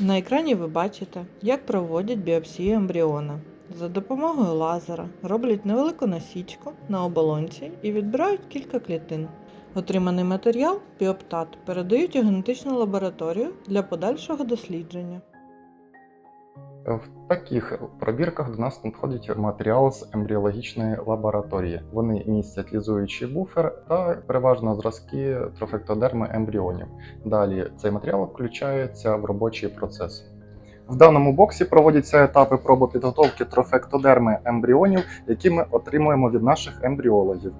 На екрані ви бачите, як проводять біопсію ембріона. За допомогою лазера роблять невелику насічку на оболонці і відбирають кілька клітин. Отриманий матеріал біоптат передають у генетичну лабораторію для подальшого дослідження. В таких пробірках до нас надходить матеріал з ембріологічної лабораторії. Вони містять лізуючий буфер та переважно зразки трофектодерми ембріонів. Далі цей матеріал включається в робочий процес. В даному боксі проводяться етапи пробопідготовки трофектодерми ембріонів, які ми отримуємо від наших ембріологів.